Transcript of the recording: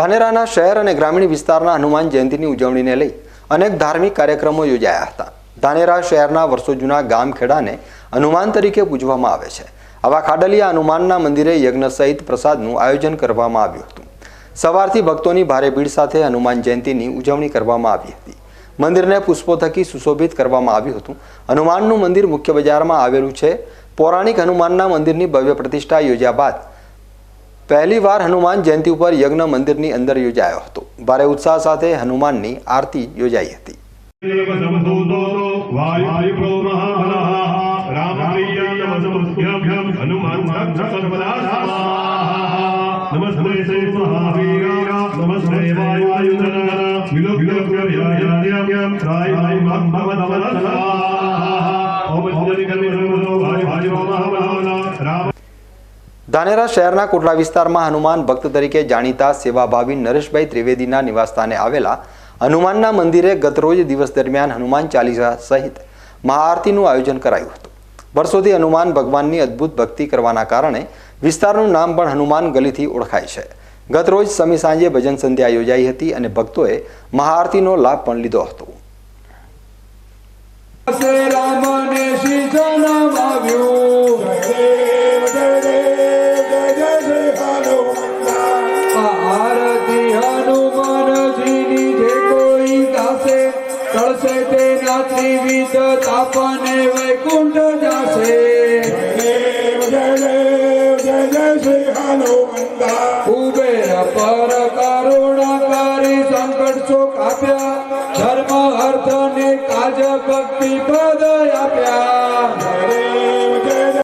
ધાનેરાના શહેર અને ગ્રામીણ વિસ્તારના હનુમાન જયંતિની ઉજવણીને લઈ અનેક ધાર્મિક કાર્યક્રમો યોજાયા હતા. ધાનેરા શહેરના વર્ષો જૂના ગામ ખેડાને હનુમાન તરીકે પૂજવામાં આવે છે. આવા ખાડલિયા હનુમાનના મંદિરે યજ્ઞ સહિત પ્રસાદનું આયોજન કરવામાં આવ્યું હતું. સવારથી ભક્તોની ભારે ભીડ સાથે હનુમાન જયંતિની ઉજવણી કરવામાં આવી હતી. મંદિરને પુષ્પો થકી સુશોભિત કરવામાં આવ્યું હતું. હનુમાનનું મંદિર મુખ્ય બજારમાં આવેલું છે. પૌરાણિક હનુમાનના મંદિરની ભવ્ય પ્રતિષ્ઠા યોજ્યા બાદ પહેલી વાર હનુમાન જયંતિ ઉપર યજ્ઞ મંદિરની અંદર યોજાયો હતો. ભારે ઉત્સાહ સાથે હનુમાનની આરતી યોજાઈ હતી. રામ ધાનેરા શહેરના કોટલા વિસ્તારમાં હનુમાન ભક્ત તરીકે જાણીતા સેવાભાવી નરેશભાઈ ત્રિવેદીના નિવાસસ્થાને આવેલા હનુમાનના મંદિરે ગતરોજ દિવસ દરમિયાન હનુમાન ચાલીસા સહિત મહાઆરતીનું આયોજન કરાયું હતું. વર્ષોથી હનુમાન ભગવાનની અદ્ભુત ભક્તિ કરવાના કારણે વિસ્તારનું નામ પણ હનુમાન ગલીથી ઓળખાય છે. ગતરોજ સમી સાંજે ભજન સંધ્યા યોજાઈ હતી અને ભક્તોએ મહાઆરતીનો લાભ પણ લીધો હતો. આરતી હનુમાનજીની જે કોઈ ગાશે, તળશે તેનાથી વિધ, તાપને વૈકુંઠ જાશે. કુબેર પર કરુણાકારી સંકટ સુખ આપ્યા, ધર્મ અર્થ ને કાજ ભક્તિ પદ આપ્યા.